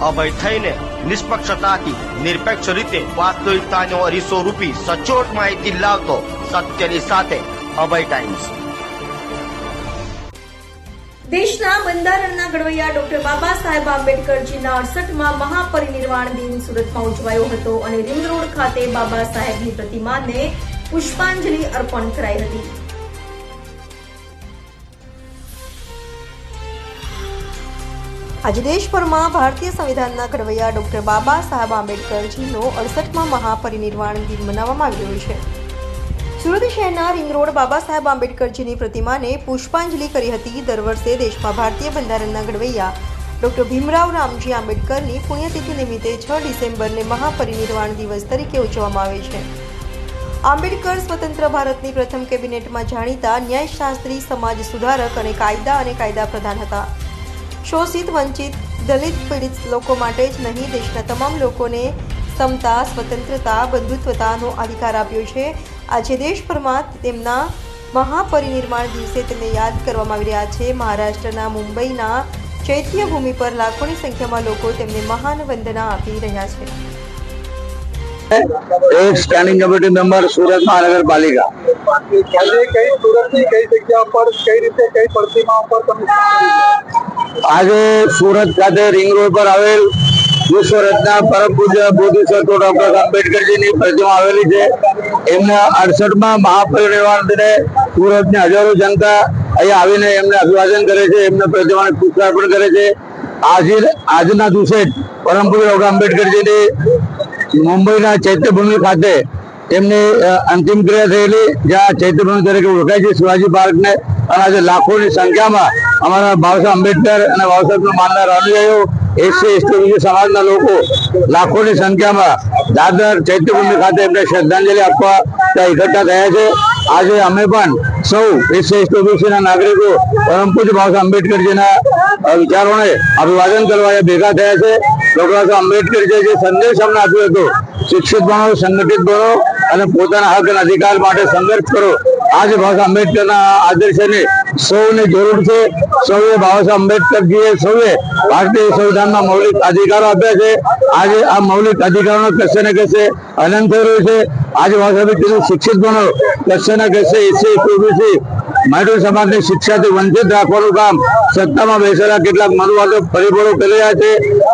અભય થઈને નિષ્પક્ષતાથી નિરપેક્ષ રીતે વાસ્તવિકતાનો અરીસો રૂપી સચોટ માહિતી લાવતો સત્યની સાથે અભય ટાઈમ્સ. દેશના બંધારણના ઘડવૈયા ડોક્ટર બાબા સાહેબ આંબેડકરજીના અડસઠમાં મહાપરિનિર્વાણ દિન સુરતમાં ઉજવાયો હતો અને રિંગ રોડ ખાતે બાબા સાહેબની પ્રતિમાને પુષ્પાંજલિ અર્પણ કરાઈ હતી. આજે દેશભરમાં ભારતીય સંવિધાનના ઘડવૈયા ડોક્ટર બાબા સાહેબ આંબેડકરજીનો અડસઠમાં મહાપરિનિર્વાણ દિન મનાવવામાં આવી રહ્યો છે. સુરત શહેરના રિંગ રોડ બાબા સાહેબ આંબેડકરજીની પ્રતિમાને પુષ્પાંજલિ કરી હતી દર વર્ષે દેશમાં ભારતીય બંધારણના ઘડવૈયા ડોક્ટર ભીમરાવ રામજી આંબેડકરની પુણ્યતિથિ નિમિત્તે છ ડિસેમ્બરને મહાપરિનિર્વાણ દિવસ તરીકે ઉજવવામાં આવે છે. આંબેડકર સ્વતંત્ર ભારતની પ્રથમ કેબિનેટમાં જાણીતા ન્યાયશાસ્ત્રી, સમાજ સુધારક અને કાયદા અને કાયદા પ્રધાન હતા. શોષિત, વંચિત, દલિત, પીડિત લોકો માટે જ નહીં, દેશના તમામ લોકોને સમતા, સ્વતંત્રતા, બંધુત્વતાનો અધિકાર આપ્યો છે. આજે દેશભરમાં તેમના મહાપરિનિર્માણ દિવસે તેમને યાદ કરવામાં આવી રહ્યા છે. મહારાષ્ટ્રના મુંબઈના ચૈત્યભૂમિ પર લાખોની સંખ્યામાં લોકો તેમને મહાન વંદના આપી રહ્યા છે. એક સ્ટેન્ડિંગ કમિટી મેમ્બર સુરત મહાનગરપાલિકા આજે સુરત ખાતે રિંગ રોડ પર આવેલ વિશ્વરત્ના પરમ પૂજ્ય બોધિસત્વ ડોક્ટર આંબેડકરજીની પ્રતિમા આવેલી છે. એમના અડસઠમાં મહાપરિનિર્વાણ દિને સુરતની હજારો જનતા અહીંયા આવીને એમને અભિવાદન કરે છે એમને પ્રતિમાને પુષ્પાર્પણ કરે છે. આજે આજના દિવસે પરમ પૂજ્ય ડોક્ટર આંબેડકરજીની મુંબઈના ચૈત્યભૂમિ ખાતે એમની અંતિમ ક્રિયા થયેલી, જ્યાં ચૈત્યભૂમિ તરીકે ઓળખાય છે શિવાજી પાર્કને. અને આજે લાખોની સંખ્યામાં અમારા બાબા આંબેડકર અને બાબા સાહેબનું માનનાર અનુયાયીઓ એસસી એસટી બીજી સમાજના લોકો લાખોની સંખ્યામાં દાદર ચૈત્યભૂમિ ખાતે એમને શ્રદ્ધાંજલિ આપવા ત્યાં એકઠા થયા છે. આજે અમે પણ સૌ એસસી એસટી ઓબીસીના નાગરિકો પરમ પૂજ્ય બાબા સાહેબ આંબેડકરજીના અ, વિચારોને અભિવાદન કરવા અહીંયા ભેગા થયા છે. ડોક્ટર બાબા સાહેબ આંબેડકરજીએ જે સંદેશ અમને આપ્યો હતો શિક્ષિત બનો સંગઠિત બનો અને પોતાના હક અધિકાર માટે સંઘર્ષ કરો. આજે બાબા સાહેબ આંબેડકરના આદર્શને સૌને જરૂર છે. સૌએ બાબા સાહેબ આંબેડકરજીએ સૌએ ભારતીય સંવિધાનમાં મૌલિક અધિકારો આપ્યા છે. આજે આ મૌલિક અધિકારોનો કશે ને કશે અનંત થઈ રહ્યું છે. આજે બાબા સાહેબે કીધું શિક્ષિત બનો. કશે ને કશે એસી ઓબીસી માઇનોર સમાજને શિક્ષાથી વંચિત રાખવાનું કામ સત્તામાં બેસેલા કેટલાક મનુવાદો પરિબળો કરી રહ્યા છે.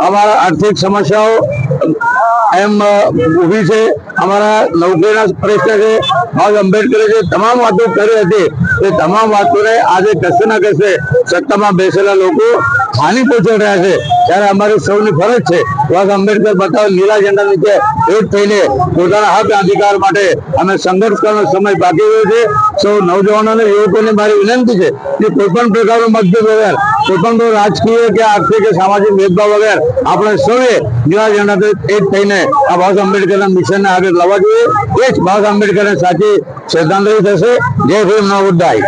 અમારા આર્થિક સમસ્યાઓ એમ ઊભી છે. અમારા નૌકરીના પ્રશ્ન છે બાબા આંબેડકરે જે તમામ વાતો કરી હતી, એ તમામ વાતોને આજે કશે ના કશે સત્તામાં બેસેલા લોકો હાનિ પહોંચાડી રહ્યા છે. ત્યારે અમારી સૌની ફરજ છે બાબા આંબેડકર બતાવે લીલા ઝંડા નીચે એક થઈને પોતાના હક અધિકાર માટે અમે સંઘર્ષ કરવાનો સમય બાકી રહ્યો છે. સૌ નવજવાનો અને યુવકોને મારી વિનંતી છે કે કોઈ પણ પ્રકારનો મતભેદ વગર કોઈ પણ રાજકીય કે આર્થિક કે સામાજિક ભેદભાવ વગર આપણે સૌએ લીલા ઝંડા એક થઈને આ બાબા અંબેડકરના મિશનને આગળ લાવવા જોઈએ. એ જ બાબા આંબેડકરને સાચી શ્રદ્ધાંજલિ થશે. જય ભીમ નવ બુદ્ધાય